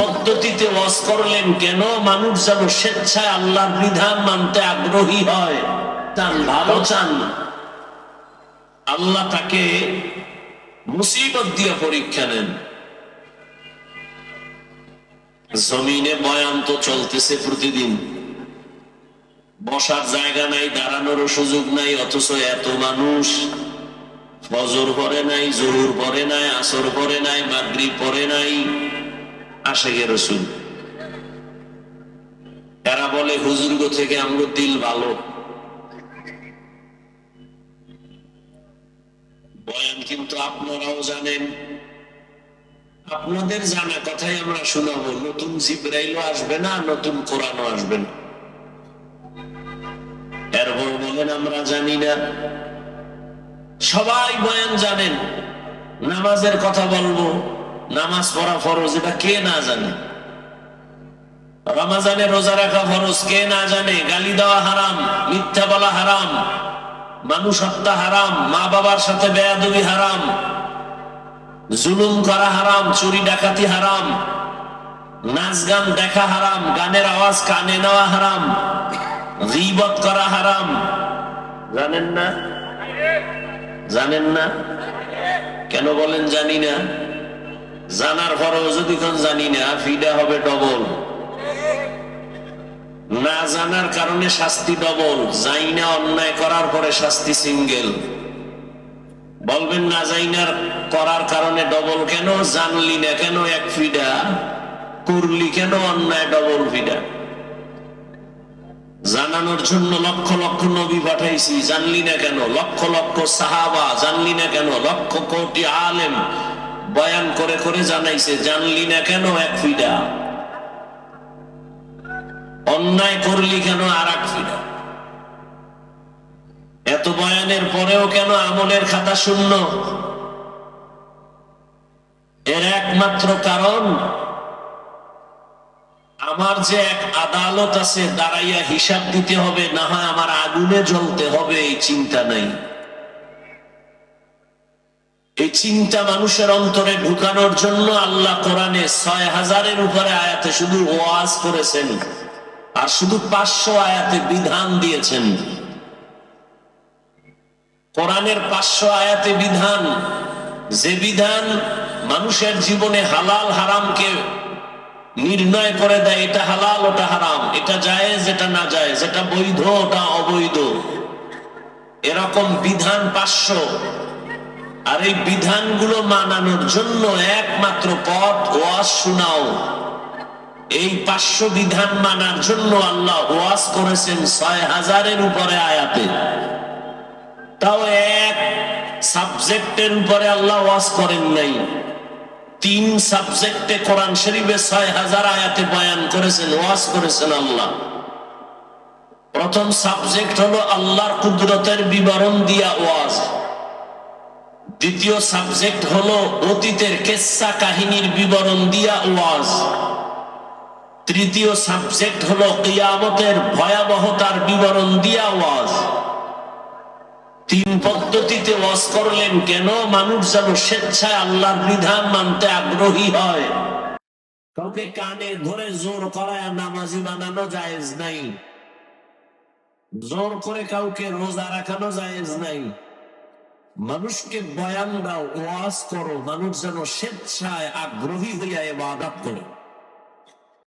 পদ্ধতিতে ওয়াজ করলেন, কেন মানুষ যেন স্বেচ্ছায় আল্লাহর বিধান মানতে আগ্রহী হয় চান ভালো চান আল্লাহ তাকে মুসিবত দিয়ে পরীক্ষা নেন। জমিনে বয়ান তো চলতেছে প্রতিদিন। বসার জায়গা নাই দাঁড়ানোর সুযোগ নাই, অথচ এত মানুষ। ফজর পরে নাই জরুর পরে নাই, আসর পরে নাই, মাগরিব পরে নাই। আশেগে রসুল। এরা বলে থেকে দিল ভালো। বয়ান কিন্তু আপনারাও জানেন। আপনাদের জানা কথাই আমরা শোনাবো। নতুন জিব্রাইলও আসবে না, নতুন কোরআনও আসবে না। এরপর বলেন, আমরা জানি না। সবাই বয়ান জানেন। নামাজের কথা বলব। নামাজ পড়া ফরজ, এটা কে না জানে? রমাজানে রোজা রাখা ফরজ, কে না জানে? গালি দেওয়া হারাম, মিথ্যা বলা হারাম মানুষ হত্যা হারাম মা বাবার সাথে বেয়াদবি হারাম, জুলুম করা হারাম, চুরি ডাকাতি হারাম, নাচ গান দেখা হারাম, গানের আওয়াজ কানে নেওয়া হারাম, গীবত করা হারাম। জানেন না? জানেন না? কেন বলেন জানি না? জানার পরেও যদি জানি না ফিডা হবে ডবল না জানার কারণে শাস্তি ডবল যাই না অন্যায় করার পরে শাস্তি সিঙ্গেল বলবেন না যাইনার করার কারণে ডবল কেন? জানলি না কেন এক ফিডা করলি কেন অন্যায় ডবল ফিডা জানানোর জন্য লক্ষ লক্ষ নবী পাঠাইছি, জানলি না কেন? লক্ষ লক্ষ সাহাবা, জানলি না কেন? লক্ষ কোটি আলেম বয়ান করে করে জানাইছে, জানলি না কেন এক ফিডা অন্যায় করলি কেন আর এক ফিডা এত বয়ানের পরেও কেন আমলের খাতা শূন্য? এর একমাত্র কারণ, আমার যে এক আদালত আছে, দাঁড়াইয়া হিসাব দিতে হবে, না হয় আমার আগুনে জ্বলতে হবে, এই চিন্তা নাই। এই চিন্তা মানুষের অন্তরে ঢুকানোর জন্য আল্লাহ কোরআনে ছয় হাজারের উপরে আয়াতে শুধু ওয়াজ করেছেন। আর শুধু পাঁচশো আয়াতে বিধান দিয়েছেন। কোরআনের পাঁচশো আয়াতে বিধান, যে বিধান মানুষের জীবনে হালাল হারামকে নির্ণয় করে দেয়, এটা হালাল, ওটা হারাম। এটা যায় যেটা না যায় যেটা বৈধ, ওটা অবৈধ। এরকম বিধান পাঁচশো। আর এই বিধানগুলো মানানোর জন্য একমাত্র পথ ওয়াজ শোনাও। এই পাঁচশো বিধান মানার জন্য আল্লাহ ওয়াজ করেছেন ছয় হাজারের উপরে আয়াতে। তাও এক সাবজেক্টের উপরে আল্লাহ ওয়াজ করেন নাই। তিন সাবজেক্টে কোরআন শরীফে ছয় হাজার আয়াতে বয়ান করেছেন, ওয়াজ করেছেন আল্লাহ। প্রথম সাবজেক্ট হলো আল্লাহর কুদরতের বিবরণ দিয়া ওয়াজ। দ্বিতীয় সাবজেক্ট হলো অতীতের কেসা কাহিনীর বিবরণ দিয়া ওয়াজ। তৃতীয় সাবজেক্ট হলো কিয়ামতের ভয়াবহতার বিবরণ দিয়া ওয়াজ। তিন পদ্ধতিতে ওয়াজ করলেন, কেন মানুষ যেন স্বেচ্ছায় আল্লাহর বিধান মানতে আগ্রহী হয়? কাউকে কানে ধরে জোর করায় নামাজি বানানো জায়েজ নাই। জোর করে কাউকে রোজা রাখানো জায়েজ নাই। মানুষকে বয়ান দাও ওয়াজ করো মানুষ যেন স্বেচ্ছায় আগ্রহী হইয়া এ আদাব করে।